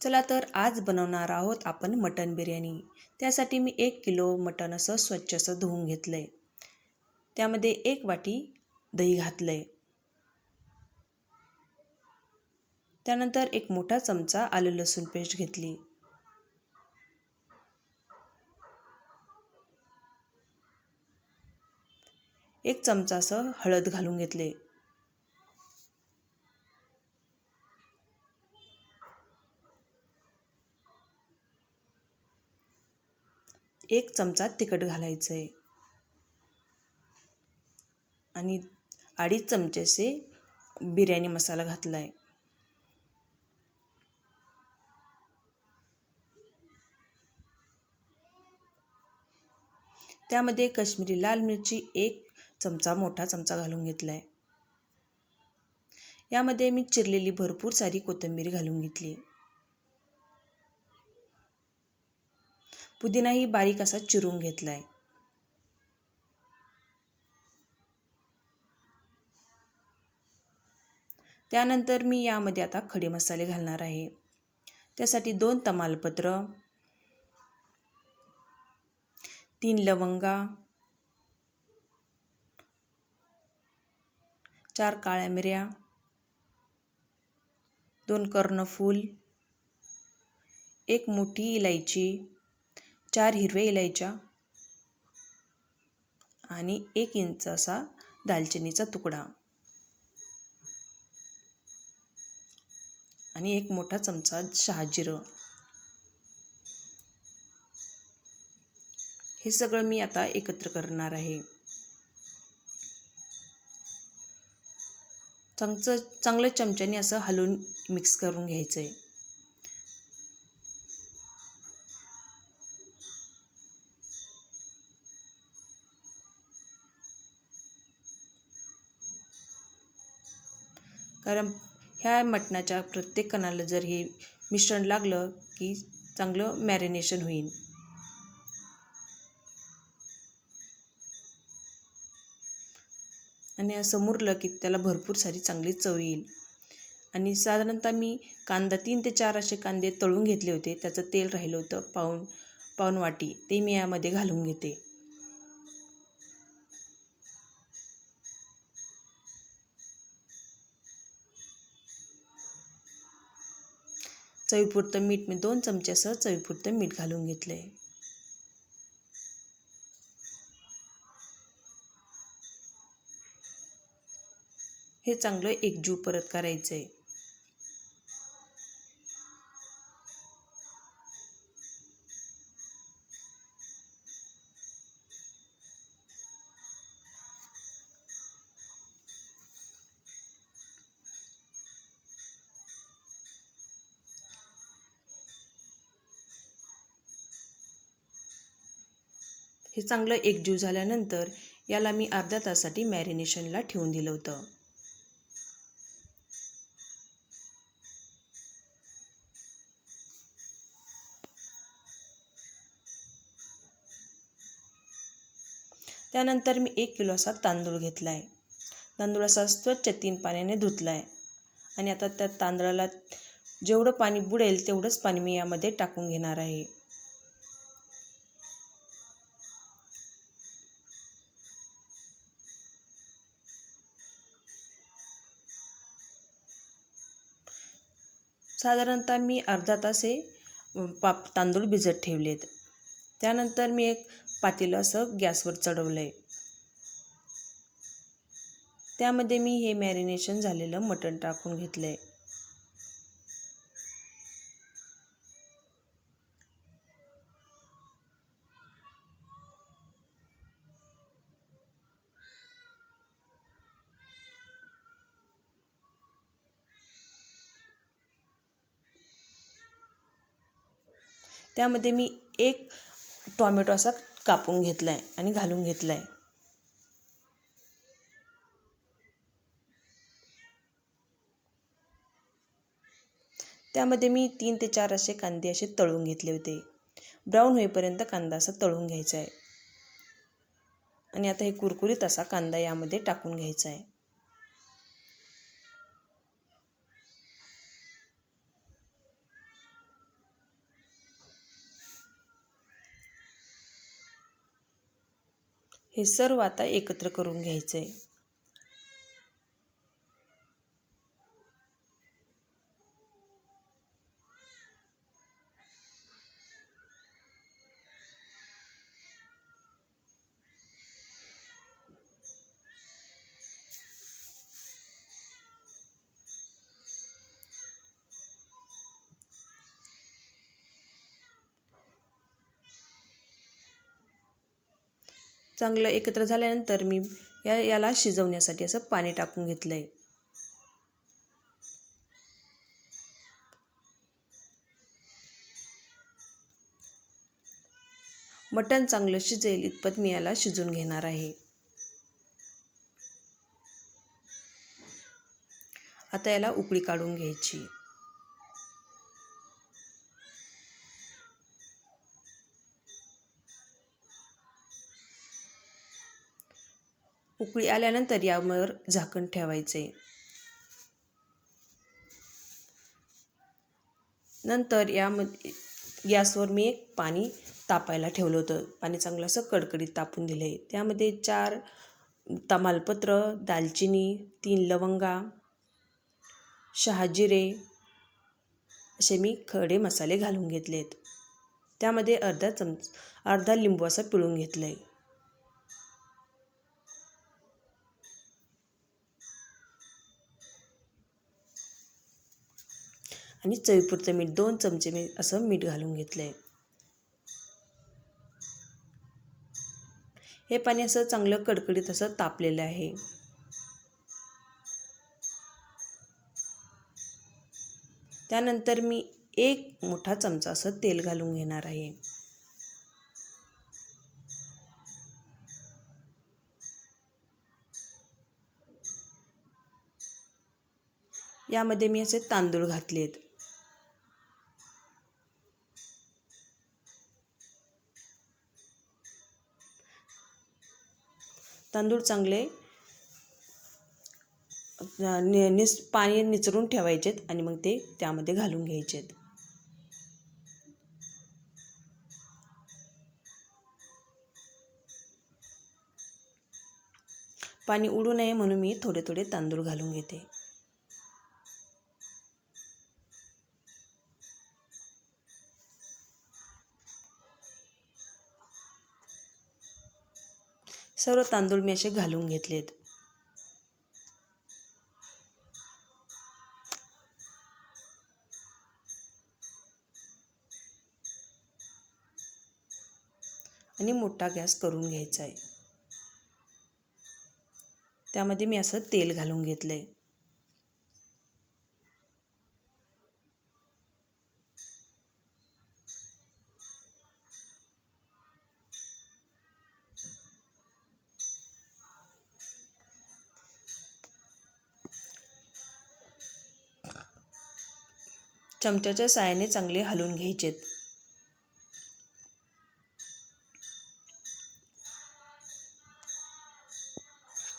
चला तर आज बनवणार आहोत आपण मटण बिर्याणी. त्यासाठी मी एक किलो मटण असं स्वच्छ असं धुवून घेतलं आहे त्यामध्ये एक वाटी दही घातलं आहे त्यानंतर एक मोठा चमचा आलं लसूण पेस्ट घेतली. एक चमचा असं हळद घालून घेतले एक चमचा तिखट घालायचं आहे आणि अडीच चमचेसे बिर्याणी मसाला घातला आहे त्यामध्ये कश्मीरी लाल मिरची एक चमचा मोठा चमचा घालून घेतला आहे यामध्ये मी चिरलेली भरपूर सारी कोथिंबीर घालून घेतली. पुदिनाही बारीक असा चिरून घेतला आहे त्यानंतर मी यामध्ये आता खडे मसाले घालणार आहे. त्यासाठी दोन तमालपत्र तीन लवंगा चार काळ्या मिऱ्या दोन कर्णफूल एक मोठी इलायची चार हिरव्या इलायच्या आणि एक इंच असा दालचिनीचा तुकडा. आणि एक मोठा चमचा शहाजिरं हे सगळं मी आता एकत्र करणार आहे. चांगचं चांगलं चमच्याने असं हलवून मिक्स करून घ्यायचं आहे कारण ह्या मटणाच्या प्रत्येक कणाला जर हे मिश्रण लागलं की चांगलं मॅरिनेशन होईल. आणि असं मुरलं की त्याला भरपूर सारी चांगली चव येईल. आणि साधारणतः मी कांदा तीन ते चार असे कांदे तळून घेतले होते. त्याचं तेल राहिलं होतं पाऊन पाऊन वाटी. ते मी यामध्ये घालून घेते. चवीपुरतं मीठ मी दोन चमच्यासह चवीपुरतं मीठ घालून घेतलं. आहे हे चांगलं एकजीव परत करायचं आहे हे चांगलं एकजीव झाल्यानंतर याला मी अर्ध्या तासासाठी मॅरिनेशनला ठेवून दिलं होतं. त्यानंतर मी एक किलो असा तांदूळ घेतला आहे तांदूळ असा स्वच्छ तीन पाण्याने धुतला आहे आणि आता त्या तांदळाला जेवढं पाणी बुडेल तेवढंच पाणी मी यामध्ये टाकून घेणार आहे. साधारणतः मी अर्धा तास हे पाप तांदूळ भिजत ठेवलेत. त्यानंतर मी एक पातेलं असं गॅसवर चढवलं आहे त्यामध्ये मी हे मॅरिनेशन झालेलं मटण टाकून घेतलं आहे त्यामध्ये मी एक टॉमॅटो असा कापून घेतला आहे आणि घालून घेतला आहे त्यामध्ये मी तीन ते चार असे कांदे असे तळून घेतले होते. ब्राऊन होईपर्यंत कांदा असा तळून घ्यायचा आहे आणि आता हे कुरकुरीत असा कांदा यामध्ये टाकून घ्यायचा आहे हे सर्व आता एकत्र करून घ्यायचं आहे चांगलं एकत्र झाल्यानंतर मी या याला शिजवण्यासाठी असं पाणी टाकून घेतलं आहे मटण चांगलं शिजेल इतपत मी याला शिजून घेणार आहे. आता याला उकळी काढून घ्यायची. उकळी आल्यानंतर यावर झाकण ठेवायचे. नंतर यामध्ये गॅसवर मी एक पाणी तापायला ठेवलं होतं. पाणी चांगलं असं कडकडीत तापून दिलं आहे त्यामध्ये चार तमालपत्र दालचिनी तीन लवंगा शहाजिरे असे मी खडे मसाले घालून घेतलेत. त्यामध्ये अर्धा चमच अर्धा लिंबू असं पिळून घेतलं आहे आणि चवीपुरतं मीठ दोन चमचे मी असं मीठ घालून घेतलं आहे हे पाणी असं चांगलं कडकडीत असं तापलेलं आहे. त्यानंतर मी एक मोठा चमचा असं तेल घालून घेणार आहे. यामध्ये मी असे तांदूळ घातलेत. तांदूळ चांगले नि निस पाणी निचरून ठेवायचेत आणि मग ते त्यामध्ये घालून घ्यायचेत. पाणी उडू नये म्हणून मी थोडे थोडे तांदूळ घालून घेते. सर्व तांदूळ मी असे घालून घेतलेत. आणि मोठा गॅस करून घ्यायचा आहे. त्यामध्ये मी असं तेल घालून घेतलं आहे चमच्याच्या साहाय्याने चांगले हलवून घ्यायचेत.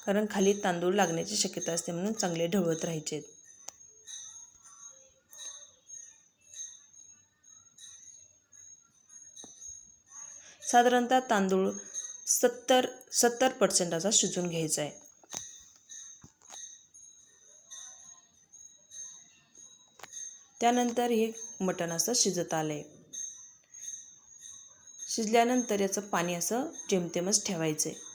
कारण खाली तांदूळ लागण्याची शक्यता असते म्हणून चांगले ढवळत राहायचे साधारणतः तांदूळ सत्तर सत्तर पर्सेंटाचा शिजून घ्यायचा आहे. त्यानंतर हे मटण असं शिजत आलं आहे शिजल्यानंतर याचं पाणी असं जेमतेमच ठेवायचं आहे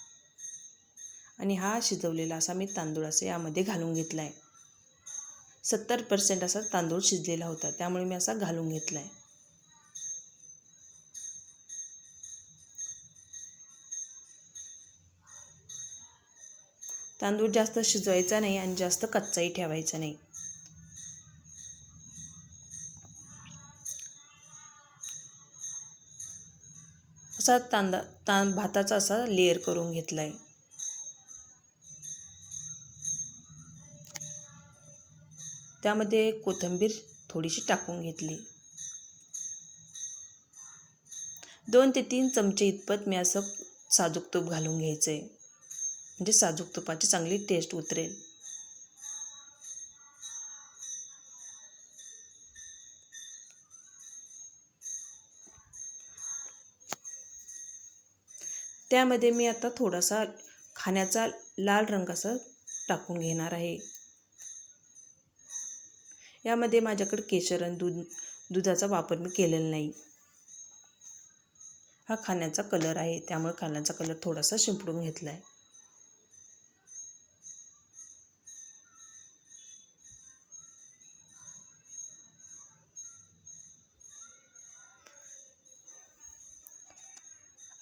आणि हा शिजवलेला असा मी तांदूळ असं यामध्ये घालून घेतला आहे सत्तर पर्सेंट असा तांदूळ शिजलेला होता त्यामुळे मी असा घालून घेतला आहे तांदूळ जास्त शिजवायचा नाही आणि जास्त कच्चाही ठेवायचा नाही. असा तांदा तां भाताचा असा लेअर करून घेतला आहे त्यामध्ये कोथिंबीर थोडीशी टाकून घेतली. दोन ते तीन चमचे इतपत मी असं साजूक तूप घालून घ्यायचं आहे म्हणजे साजूक तुपाची चांगली टेस्ट उतरेल. त्यामध्ये मी आता थोडासा खाण्याचा लाल रंग असं टाकून घेणार आहे. यामध्ये माझ्याकडे केशर आणि दूध दुधाचा वापर मी केलेला नाही. हा खाण्याचा कलर आहे त्यामुळे खाण्याचा कलर थोडासा शिंपडून घेतला आहे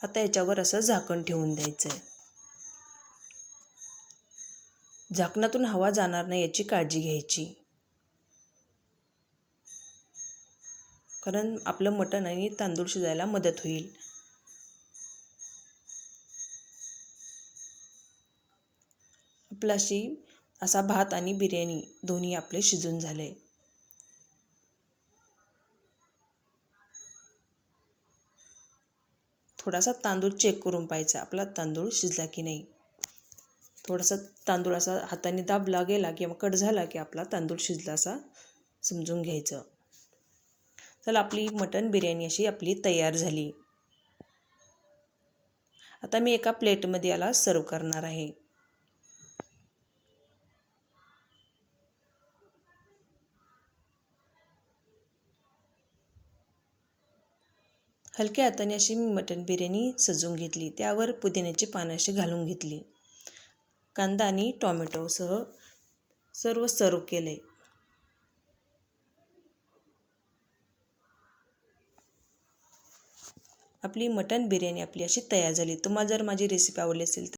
आता याच्यावर असं झाकण ठेवून द्यायचं आहे झाकणातून हवा जाणार नाही याची काळजी घ्यायची. कारण आपलं मटण आणि तांदूळ शिजायला मदत होईल. आपलाशी असा भात आणि बिर्याणी दोन्ही आपले शिजून झाले. थोडासा तांदूळ चेक करून पाहायचा. आपला तांदूळ शिजला की नाही. थोडासा तांदूळ असा हाताने दाबला गेला किंवा कट झाला की आपला तांदूळ शिजला असा समजून घ्यायचं. चला आपली मटन बिर्याणी अशी आपली तयार झाली. आता मी एका प्लेटमध्ये याला सर्व करणार आहे. हलक्या हाताने अशी मी मटन बिर्याणी सजवून घेतली. त्यावर पुदिन्याची पानं अशी घालून घेतली. कांदा आणि टॉमॅटोसह सर्व सर्व केले. आपली मटन बिर्याणी आपली अशी तयार झाली. तुम्हाला जर माझी रेसिपी आवडली असेल तर